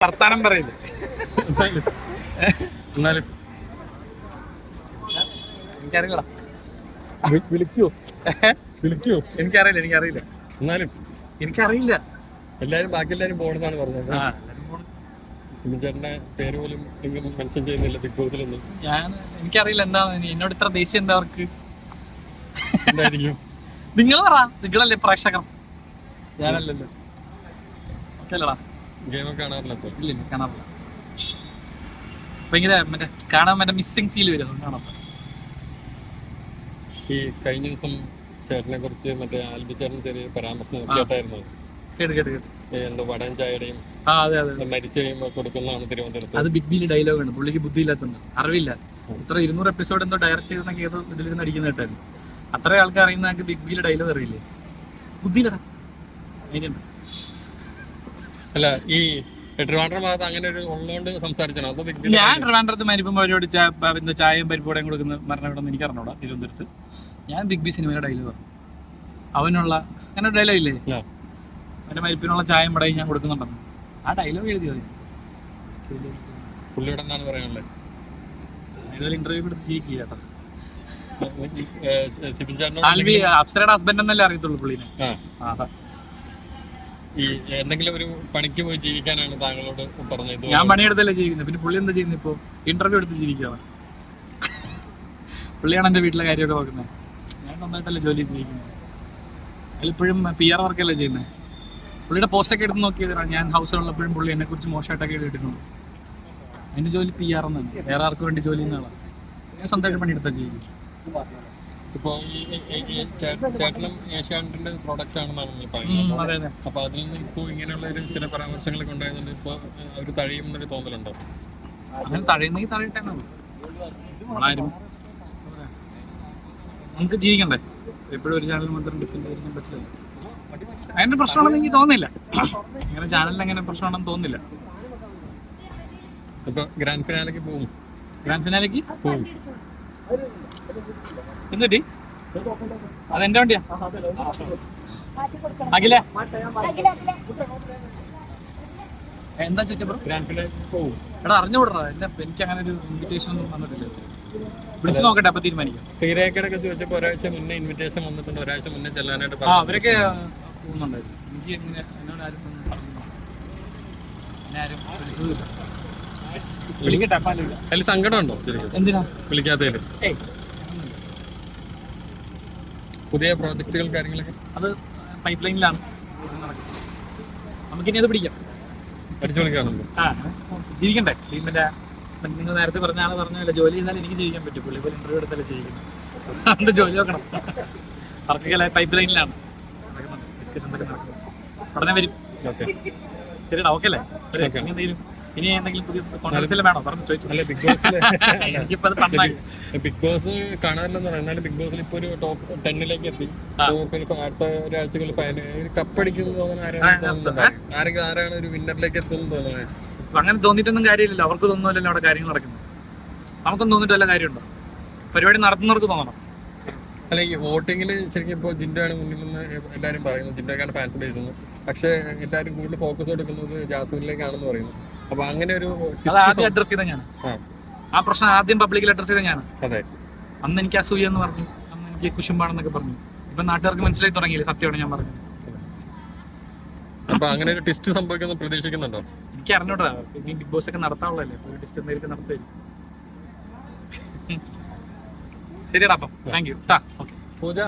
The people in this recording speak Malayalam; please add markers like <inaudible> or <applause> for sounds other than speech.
വർത്താനം പറയില്ല എന്നാലും എനിക്കറിയില്ല വി- വിളിക്കോ? വിളിക്കോ? എനിക്കറിയില്ല എനിക്കറിയില്ല. എന്നാലും. എനിക്കറിയില്ല. എല്ലാരും ബാക്കി എല്ലാരും പോണെന്നാണ് പറഞ്ഞത്. ചേട്ടന്റെ പേര് പോലും മെൻഷൻ ചെയ്യുന്നില്ല ബിഗ് ബോസിലൊന്നും. ഞാൻ എനിക്കറിയില്ല എന്താ എന്നോട് ഇത്ര ദേഷ്യം എന്താ അവർക്ക്? എന്തായിരിക്കും? നിങ്ങൾ പറ നിങ്ങളല്ലേ പ്രേക്ഷകർ. ഞാനല്ലല്ലോ. ഓക്കെ അല്ലടാ. ഇല്ല ഇല്ല കാണാറില്ല. ഭയങ്കര മറ്റേ കാണാൻ മറ്റേ മിസ്സിംഗ് ഫീൽ വരും അതുകൊണ്ട് കാണാം ഈ കഴിഞ്ഞ ദിവസം ചേട്ടനെ കുറിച്ച് മറ്റേ ആൽബി ചേട്ടൻ ചെറിയ പരാമർശം കേട്ടായിരുന്നു? കേട്ട് കേട്ട് കേട്ട്. ഈ എന്തോ വടയും ചായയുടെയും ആ അതെ അതെ മരിച്ചു കഴിയുമ്പോൾ കൊടുക്കുന്നതാണ് തിരുവനന്തപുരത്ത്. അത് ബിഗ് ബിയിൽ ഡയലോഗ് ആണ് പുള്ളിക്ക് ബുദ്ധിയില്ലാത്തതുണ്ട് അറിവില്ല. ഇത്ര ഇരുന്നൂറ് എപ്പിസോഡ് എന്തോ ഡയറക്റ്റ് ചെയ്തെന്നൊക്കെ ഏതോ ഇതിലിരുന്ന് അടിക്കുന്ന കേട്ടായിരുന്നു. അത്ര ആൾക്കാർ അറിയുന്ന ബിഗ് ബിയിൽ ഡയലോഗ് അറിയില്ലേ? ബുദ്ധിയില്ലടാ. അതിനുണ്ട് അല്ല ഈ ട്രിവാൻഡ്രം ഭാഗത്ത് അങ്ങനെ ഒരു ഉള്ളതുകൊണ്ട് സംസാരിച്ചാണ്. അതോ ബിഗ് ബി ഞാൻ ട്രിവാൻഡ്രത്ത് മരിപ്പം അവരോട് ചാ- പ- എന്താ ചായയും പരിപ്പോടെയും കൊടുക്കുന്ന മരണവിടെന്ന് എനിക്ക് അറിഞ്ഞൂടാ തിരുവനന്തപുരത്ത്. ഞാൻ ബിഗ് ബി സിനിമയുടെ ഡയലോഗ് അവനുള്ള അങ്ങനെ ഒരു ഡയലോഗ് ഇല്ലേ. അവന്റെ മരിപ്പിനുള്ള ചായയും പടയും ഞാൻ കൊടുക്കുന്നുണ്ടെന്ന്. ആ ഡയലോഗ് എഴുതിയത് മതി പുള്ളിയുടെ എന്താണ് പറയാനുള്ളത്? ഏതായാലും ഇന്റർവ്യൂ കൊടുത്ത് ജീവിക്കുക കേട്ടോ അപ്സരയുടെ ഹസ്ബൻഡ് എന്നല്ലേ അറിയത്തുള്ളൂ പുള്ളിനെ? ആ. ഈ എന്തെങ്കിലും ഒരു പണിക്ക് പോയി ജീവിക്കാനാണ് താങ്കളോട് പറഞ്ഞത്? ഞാൻ പണിയെടുത്തല്ലേ ജീവിക്കുന്നത് പിന്നെ പുള്ളി എന്താ ചെയ്യുന്നത് ഇപ്പോ? ഇന്റർവ്യൂ എടുത്ത് ജീവിക്കുകയാണ് പുള്ളിയാണ് എന്റെ വീട്ടിലെ കാര്യമൊക്കെ നോക്കുന്നത് ഞാൻ നന്നായിട്ടല്ലേ ജോലി ജീവിക്കുന്നത് അതിലിപ്പോഴും പി ആർ വർക്കല്ലേ ചെയ്യുന്നത് പുള്ളിയുടെ പോസ്റ്റൊക്കെ എടുത്ത് നോക്കിയതാണ് ഞാൻ ഹൗസിലുള്ളപ്പോഴും പുള്ളി എന്നെ കുറിച്ച് മോശമായിട്ടൊക്കെ എഴുതിയിട്ടുണ്ട് എന്റെ ജോലി പി ആർ എന്നാണ് വേറെ ആർക്ക് വേണ്ടി ജോലി ആളാണ് ഞാൻ സ്വന്തമായിട്ട് പണിയെടുത്താ ജീവിക്കും ഇപ്പൊ ഈ ചേട്ടനും ഏഷ്യാനെറ്റിന്റെ പ്രോഡക്റ്റ് ആണെന്നാണ് നിങ്ങൾ പറയുന്നത്. അപ്പൊ അതിൽ നിന്ന് ഇപ്പോൾ ഇങ്ങനെയുള്ള ഒരു ചില പരാമർശങ്ങളൊക്കെ ഉണ്ടായതുകൊണ്ട് ഇപ്പൊ അവർ തഴയുമെന്നൊരു തോന്നലുണ്ടോ? അങ്ങനെ തഴയുന്നെങ്കിൽ തഴയട്ടെ നമുക്ക് ജീവിക്കണ്ടേ? എപ്പോഴും ഒരു ചാനൽ മാത്രം ഡിഫെൻഡ് ചെയ്യാൻ പറ്റില്ല. അതിന്റെ പ്രശ്നമാണെന്ന് എനിക്ക് തോന്നുന്നില്ല. ഇങ്ങനെ ചാനലിൽ അങ്ങനെ പ്രശ്നമാണെന്ന് തോന്നുന്നില്ല. ഇപ്പൊ ഗ്രാൻഡ് ഫിനാലേക്ക് പോകും ഗ്രാൻഡ് ഫിനാലേക്ക് പോകും എന്നിട്ട് അതെന്റെ വണ്ടിയാ? അഖില? എന്താ ചോദിച്ചാ ബ്രോ? ഗ്രാൻഡ് പോകും എടാ അറിഞ്ഞുകൂടാ എന്നെ എനിക്ക് അങ്ങനെ ഒരു ഇൻവിറ്റേഷൻ ഒന്നും വന്നിട്ടില്ല. വിളിച്ചു നോക്കട്ടെ അപ്പൊ തീരുമാനിക്കാം. ശ്രീരേഖയുടെ ചോദിച്ചപ്പോ ഒരാഴ്ച മുന്നേ ഇൻവിറ്റേഷൻ വന്നിട്ടുണ്ട്. ഒരാഴ്ച മുന്നേ ചെല്ലാനായിട്ട് ആ അവരൊക്കെ പോകുന്നുണ്ടായിരുന്നു. എനിക്ക് എങ്ങനെ എന്നോട് ആരും ആരും അല്ല അതിൽ സങ്കടമുണ്ടോ? ഏയ്. പുതിയ പ്രോജക്റ്റുകൾ കാര്യങ്ങളൊക്കെ? അത് പൈപ്പ് ലൈനിലാണ് നമുക്കിനി അത് പിടിക്കാം. അടിച്ചു വിളിക്കാറുണ്ട്? ആ ജീവിക്കണ്ടേ? ടീമിന്റെ നിങ്ങൾ നേരത്തെ പറഞ്ഞാണ് പറഞ്ഞല്ലോ ജോലി ചെയ്താൽ എനിക്ക് ജീവിക്കാൻ പറ്റും. പുള്ളി പോലെ ഇന്റർവ്യൂ എടുത്താലേ ജീവിക്കുന്നു അതുകൊണ്ട് ജോലി നോക്കണം. വർക്കൊക്കെ പൈപ്പ് ലൈനിലാണ് ഡിസ്കഷൻസ് ഒക്കെ നടക്കും. ഉടനെ വരും. ഓക്കെ. ശരിടാ ഓക്കെ അല്ലേ? എന്തെങ്കിലും ഇനി എന്തെങ്കിലും പുതിയ കോൺട്രവേഴ്സിൽ വേണോ? പറഞ്ഞു ചോദിച്ചു. അല്ല ബിഗ് ബോസിൽ <laughs> എനിക്കിപ്പോ അത് പണ്ടായി ബിഗ് ബോസ് കാണാറില്ലെന്ന് പറയാം. എന്നാലും ബിഗ് ബോസിൽ ഇപ്പൊ ഒരു ടോപ്പ് ടെന്നിലേക്ക് എത്തി. അടുത്ത ഒരാഴ്ചകളിൽ ഫൈനൽ കപ്പടിക്കുന്നു തോന്നുന്ന ആരെങ്കിലും ആരാണ് ഒരു വിന്നറിലേക്ക് എത്തുന്നു തോന്നുന്നത് അങ്ങനെ തോന്നിയിട്ടൊന്നും കാര്യമില്ലല്ലോ. അവർക്ക് തോന്നുന്നില്ലല്ലോ അവിടെ കാര്യങ്ങൾ നടക്കുന്നത്. നമുക്കൊന്നും തോന്നിട്ടല്ല വല്ല കാര്യമുണ്ടോ? പരിപാടി നടത്തുന്നവർക്ക് തോന്നണം? അല്ല ഈ വോട്ടിങ്ങിൽ ശരിക്കും ഇപ്പോൾ ജിൻഡോയാണ് മുന്നിൽ നിന്ന് എല്ലാവരും പറയുന്നത്. ജിൻഡോക്കാണ് ഫാൻസ് ബേസ് പക്ഷേ എല്ലാവരും കൂടുതൽ ഫോക്കസ് കൊടുക്കുന്നത് ജാസ്മിനിലേക്കാണെന്ന് പറയുന്നു. അപ്പൊ അങ്ങനെ ഒരു അത് ആദ്യം അഡ്രസ് ചെയ്ത ഞാൻ ആ. പ്രശ്നം ആദ്യം പബ്ലിക്കിൽ അഡ്രസ് ചെയ്ത ഞാൻ അതെ. അന്ന് എനിക്ക് അസൂയ എന്ന് പറഞ്ഞു. അന്ന് എനിക്ക് കുശുമ്പാണെന്നൊക്കെ പറഞ്ഞു. ഇപ്പൊ നാട്ടുകാർക്ക് മനസ്സിലായി തുടങ്ങിയില്ലേ? സത്യമാണ് ഞാൻ പറഞ്ഞത്. അപ്പൊ അങ്ങനെ ഒരു ടെസ്റ്റ് സംഭവിക്കുന്ന പ്രതീക്ഷിക്കുന്നുണ്ടോ? എനിക്ക് അറിഞ്ഞൂടാ. ഇനി ബിഗ് ബോസ് ഒക്കെ നടത്താവുള്ളല്ലേ ടെസ്റ്റ് എന്തെങ്കിലും നടത്തുമായിരിക്കും <laughs> ശരിയടാ അപ്പം. താങ്ക് യു ടാ ഓക്കെ പൂജ.